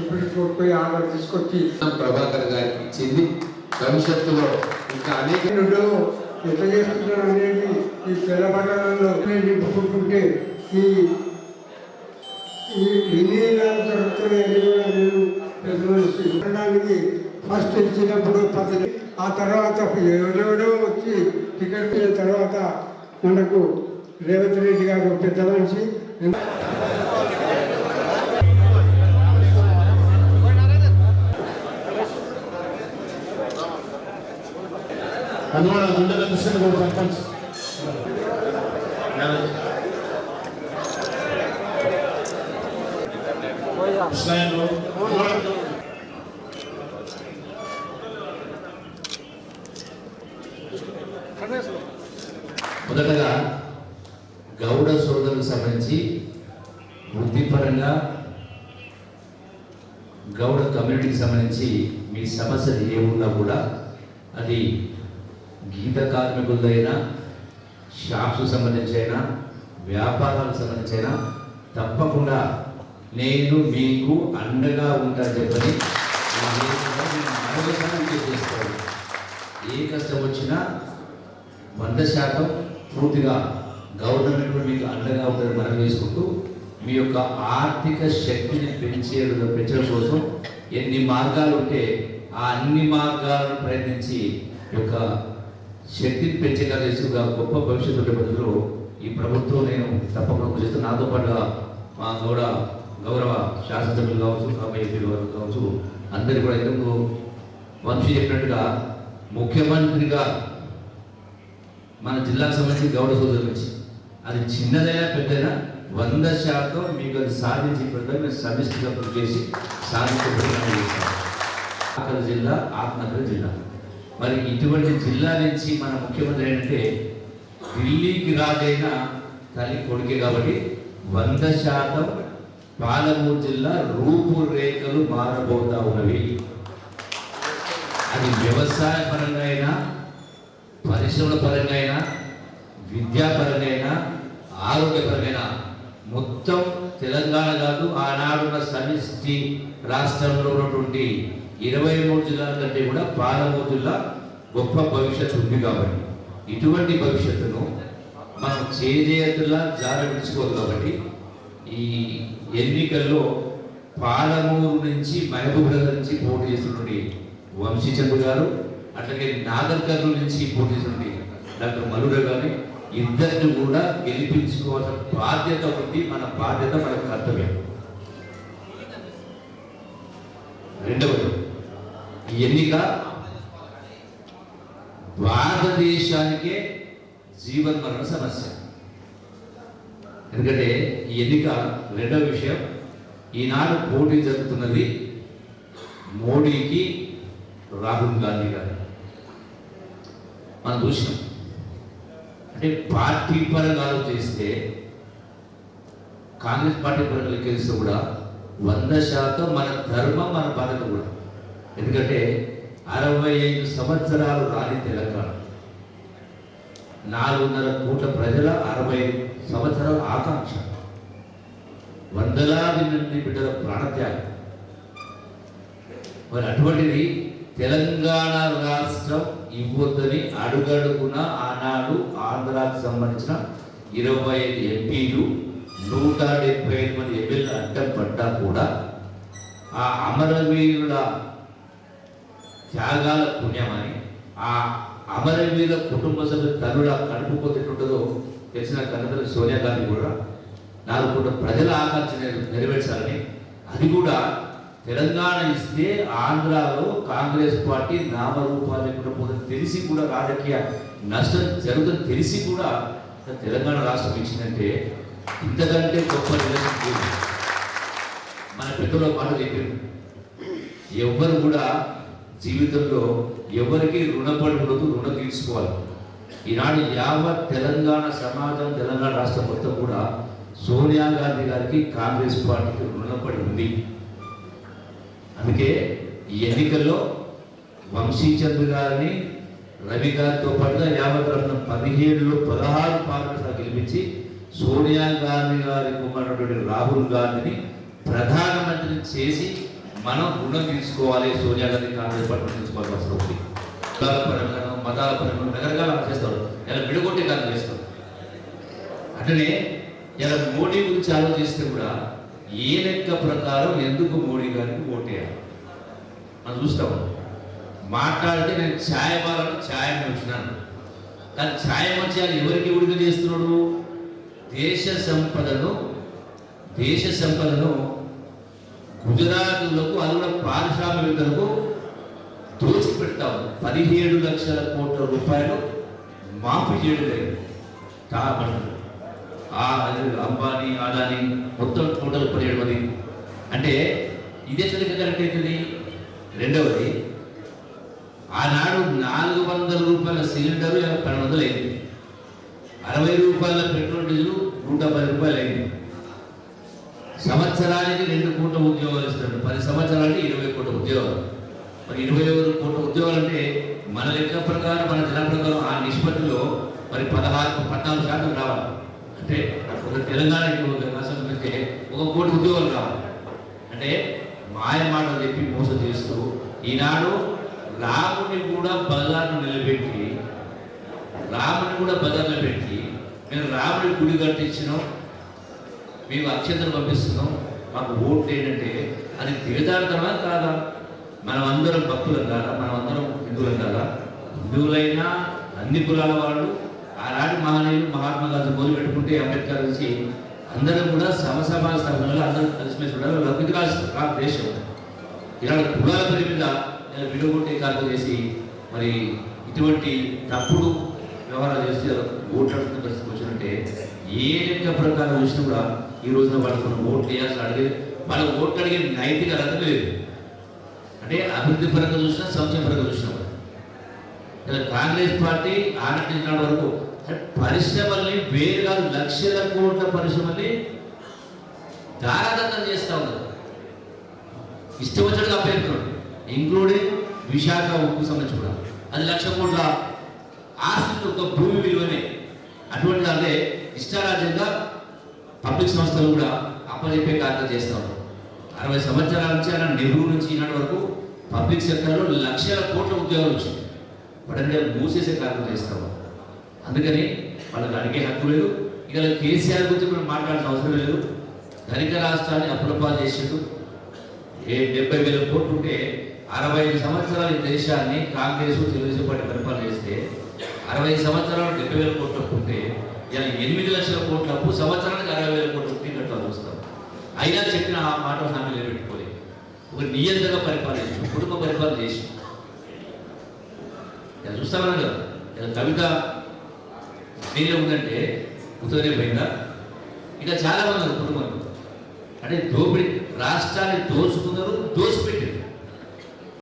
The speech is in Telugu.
సుప్రీంకోర్టు పోయి ఆర్డర్ తీసుకొచ్చి ప్రభాకర్ గారికి ఇచ్చింది. భవిష్యత్తులో ఇంకా అనేక ఎట్లా చేస్తున్నారు అనేది ఈ తెల్ల పట్టణంలో నింపుకుంటుంటే ఈ ఈ నేను పెద్ద మనిషి ఉండడానికి ఫస్ట్ ఇచ్చినప్పుడు పది ఆ తర్వాత ఎవరెవరో వచ్చి టికెట్ తర్వాత మనకు రేవంత్ రెడ్డి గారు పెద్ద మనిషి. అందువల్ల గుండెల కృష్ణ కూడా సర్పంచ్ కృష్ణయ్యను మొదటగా గౌడ సోదరులకు సంబంధించి వృత్తిపరంగా గౌడ కమ్యూనిటీకి సంబంధించి మీ సమస్యలు ఏమున్నా కూడా అది గీత కార్మికులైనా షాప్స్ సంబంధించి అయినా వ్యాపారాలకు సంబంధించి అయినా తప్పకుండా నేను మీకు అండగా ఉంటాను చెప్పని నేను ఏ కష్టం వచ్చినా వంద శాతం పూర్తిగా గవర్నమెంట్ మీకు అండగా ఉంటుంది మనం చేసుకుంటూ మీ యొక్క ఆర్థిక శక్తిని పెంచే పెంచడం కోసం ఎన్ని మార్గాలు ఉంటే ఆ అన్ని మార్గాలను ప్రయత్నించి యొక్క శక్తిని పెంచేలా చేసుగా గొప్ప భవిష్యత్తు ఉండే బదులు ఈ ప్రభుత్వం నేను తప్పకుండా చేస్తూ నాతో పాటుగా మా గౌడ గౌరవ శాసనసభ్యులు కావచ్చు ఎంపీలు కావచ్చు అందరు కూడా ఎందుకు వంశీ చెప్పినట్టుగా ముఖ్యమంత్రిగా మన జిల్లాకు సంబంధించి గౌడ సోదరు నుంచి అది చిన్నదైనా పెద్దదైనా వంద శాతం మీకు అది సాధించి పెడతాం మేము సమిష్టిగా కృషి చేసి సాధించే ప్రయత్నం జిల్లా ఆత్మకర జిల్లా. మరి ఇటువంటి జిల్లా నుంచి మన ముఖ్యమంత్రి ఏంటంటే ఢిల్లీకి రాజైన తల్లి కొడుకే కాబట్టి వంద శాతం పాలమూరు జిల్లా రూపురేఖలు మారబోతా ఉన్నవి. అది వ్యవసాయ పరంగా అయినా పరిశ్రమల పరంగా అయినా విద్యాపరంగా అయినా ఆరోగ్యపరంగా మొత్తం తెలంగాణ కాదు ఆనాడున్న సమిష్టి రాష్ట్రంలో ఉన్నటువంటి ఇరవై మూడు జిల్లాల కంటే కూడా పాలమూరు జిల్లా గొప్ప భవిష్యత్తు ఉంది కాబట్టి ఇటువంటి భవిష్యత్తును మనం చేజేతులా జార విడుచుకోదు కాబట్టి ఈ ఎన్నికల్లో పాలమూరు నుంచి మహబూబ్నగర్ నుంచి పోటీ చేస్తున్నటువంటి వంశీచంద్ర గారు అట్లాగే నాగర్ కర్నూలు నుంచి పోటీ చేస్తున్నటువంటి డాక్టర్ మలుడ గారిని ఇద్దరిని కూడా గెలిపించుకోవాల్సిన బాధ్యత ఉంది మన బాధ్యత మన కర్తవ్యం. రెండవది. ఈ ఎన్నిక భారతదేశానికే జీవన్మరణ సమస్య. ఎందుకంటే ఈ ఎన్నిక రెండవ విషయం ఈనాడు పోటీ జరుగుతున్నది మోడీకి రాహుల్ గాంధీ గారు. మనం చూసినాం. అంటే పార్టీ పరంగా ఆలోచిస్తే కాంగ్రెస్ పార్టీ పరంగా లెక్కిస్తే కూడా వంద శాతం మన ధర్మం మన బాధ్యత కూడా. ఎందుకంటే అరవై ఐదు సంవత్సరాలు రాని తెలంగాణ. నాలుగున్నర కోట్ల ప్రజల అరవై ఐదు సంవత్సరాల ఆకాంక్ష. వందలాది మంది బిడ్డల ప్రాణత్యాగం. మరి అటువంటిది తెలంగాణ రాష్ట్రం ఇవ్వద్దని అడుగడుగున ఆనాడు ఆంధ్రాకు సంబంధించిన ఇరవై ఐదు ఎంపీలు నూట డెబ్బై ఐదు మంది ఎమ్మెల్యేలు అడ్డం పడ్డా కూడా ఆ అమరవీరుల త్యాగాల పుణ్యమని ఆ అమరవీరుల కుటుంబ సభ్యుల తల్లుల కడుపు పొందుతుంటుందో తెలిసిన కన్నతల్లి సోనియా గాంధీ కూడా నాలుగు కోట్ల ప్రజల ఆకాంక్ష నెరవేర్చాలని. అది కూడా తెలంగాణ ఇస్తే ఆంధ్రాలో కాంగ్రెస్ పార్టీ నామరూపాలు లేకుండా పోతుంది తెలిసి కూడా రాజకీయ నష్టం జరుగుతుంది. తెలిసి కూడా తెలంగాణ రాష్ట్రం ఇచ్చిందంటే ఇంతకంటే గొప్ప మన పెద్దల మాట చెప్పారు. ఎవ్వరు కూడా జీవితంలో ఎవరికి రుణపడి ఉండదు రుణం తీర్చుకోవాలి ఈనాడు యావత్ తెలంగాణ సమాజం తెలంగాణ రాష్ట్రం మొత్తం కూడా సోనియా గాంధీ గారికి కాంగ్రెస్ పార్టీకి రుణపడి ఉంది. అందుకే ఈ ఎన్నికల్లో వంశీచంద్ర గారిని రవి గారితో పాటుగా యావత్ రత్నం పదిహేడులో పదహారు పార్లమెంట్ గెలిపించి సోనియా గాంధీ గారికి ఉన్నటువంటి రాహుల్ గాంధీని ప్రధానమంత్రిని చేసి మనం రుణం తీసుకోవాలి సోనియా గాంధీ కాంగ్రెస్ పార్టీ తీసుకోవాల్సిన అవసరం కులాల పరంగా మతాల పరంగా రకరకాల చేస్తారు. ఇలా విడగొట్టే కాదు చేస్తారు. అట్లనే ఇలా మోడీ గురించి ఆలోచిస్తే కూడా ఏ లెక్క ప్రకారం ఎందుకు మోడీ గారికి ఓటేయాలి? మనం చూస్తాము మాట్లాడితే నేను ఛాయ బాలను ఛాయ వచ్చినాను. కానీ ఛాయ మంచి ఎవరికి విడుదల చేస్తున్నాడు? దేశ సంపదను దేశ సంపదను గుజరాత్లకు అన్న కూడా పారిశ్రామికలకు దోచిపెడతాం పదిహేడు లక్షల కోట్ల రూపాయలు మాఫీ చేయడం జరిగింది. కాబట్టి ఆ అంబానీ అదాని మొత్తం టోటల్ పదిహేడు మంది అంటే ఇదే చదివి కరెక్ట్ అవుతుంది? రెండవది ఆనాడు నాలుగు వందల రూపాయల సిలిండర్ పన్నెండు వందలు అయింది అరవై రూపాయల పెట్రోల్ డీజిల్ నూట పది రూపాయలు అయింది సంవత్సరానికి రెండు కోట్ల ఉద్యోగాలు ఇస్తాడు. పది సంవత్సరానికి ఇరవై కోట్ల ఉద్యోగాలు. మరి ఇరవై ఒకటి కోట్ల ఉద్యోగాలు అంటే మన లెక్క ప్రకారం మన జిల్లా ప్రకారం ఆ నిష్పత్తిలో మరి పదహారు పద్నాలుగు శాతం రావాలి. అంటే ఒక తెలంగాణ రాష్ట్రం పెడితే ఒక కోటి ఉద్యోగాలు రావాలి. అంటే మాయ మాటలు చెప్పి మోసం చేస్తూ ఈనాడు రాముని కూడా బజార్ను నిలబెట్టి రాముని కూడా బజార్లో పెట్టి మేము రాముడి గుడి కట్టించినాం. మేము అత్యంతలు పంపిస్తున్నాం. మాకు ఓట్లు ఏంటంటే అది దిగజారుతామా కాదా? మనం అందరం భక్తులం కాదా? మనం అందరం హిందువులం కాదా? హిందువులైనా అన్ని కులాల వాళ్ళు ఆనాడు మహానీయులు మహాత్మా గాంధీ మొదలు పెట్టుకుంటే అంబేద్కర్ నుంచి అందరం కూడా సమసమాన స్థాపనలో అందరూ కలిసిమెలిసి ఉండాలి. లౌకిక దేశం. ఇలాంటి కులాల పేరు మీద ఇలా విడగొట్టే కాదు చేసి మరి ఇటువంటి తప్పుడు వ్యవహారాలు చేసి ఓట్లాడుతున్న పరిస్థితి వచ్చినట్టే ఏ లెక్క ప్రకారం చూసినా కూడా ఈ రోజున వాళ్ళకి మనం ఓట్లు వేయాల్సి అడిగే వాళ్ళ ఓట్లు అడిగే నైతిక అర్హత లేదు. అంటే అభివృద్ధి పరంగా చూసినా సంక్షేమ పరంగా చూసినా కాంగ్రెస్ పార్టీ ఆనాటి నాటి వరకు పరిశ్రమల్ని వేరుగా కాదు లక్షల కోట్ల పరిశ్రమల్ని దారాదత్తం చేస్తా ఉన్నారు ఇష్టం వచ్చినట్టుగా అభ్యర్థులు ఇంక్లూడింగ్ విశాఖ ఉక్కు సంబంధించి కూడా. అది లక్ష కోట్ల ఆస్తి ఒక భూమి విలువనే. అటువంటి అంటే ఇష్టారాజ్యంగా పబ్లిక్ సంస్థలు కూడా అప్పచెప్పే కార్యక్రమం చేస్తూ ఉంటారు అరవై సంవత్సరాల నుంచి ఆయన నెహ్రూ నుంచి ఈనాటి వరకు పబ్లిక్ సెక్టర్లో లక్షల కోట్ల ఉద్యోగాలు వచ్చింది వాటిని మూసేసే కార్యక్రమం చేస్తాము అందుకని వాళ్ళకి అడిగే హక్కు లేదు. ఇక కేసీఆర్ గురించి మనం మాట్లాడాల్సిన అవసరం లేదు. ధనిక రాష్ట్రాన్ని అప్రపాలు చేసిండు. ఏ డెబ్బై వేల కోట్లు ఉంటే అరవై ఐదు సంవత్సరాలు ఈ దేశాన్ని కాంగ్రెస్ తెలుగుదేశం పార్టీ పరిపాలన చేస్తే అరవై సంవత్సరాలు డెబ్బై వేల కోట్లు ఉంటే ఇలా ఎనిమిది లక్షల కోట్ల అప్పు సంవత్సరానికి అరవై వేల కోట్ల అప్పు కట్టాల్సి అయినా చెప్పిన ఆ మాట హామీ నిలబెట్టుకోలేదు ఒక నియంత్రణ పరిపాలన చేసి కుటుంబ పరిపాలన చేసి. ఇలా చూస్తామన్నా కదా ఇలా కవిత దేనిలో ఉందంటే ఉత్తరే పోయిందా? ఇక చాలా మంది కుటుంబంలో. అంటే దోపిడి రాష్ట్రాన్ని దోచుకున్నారు దోచిపెట్టారు.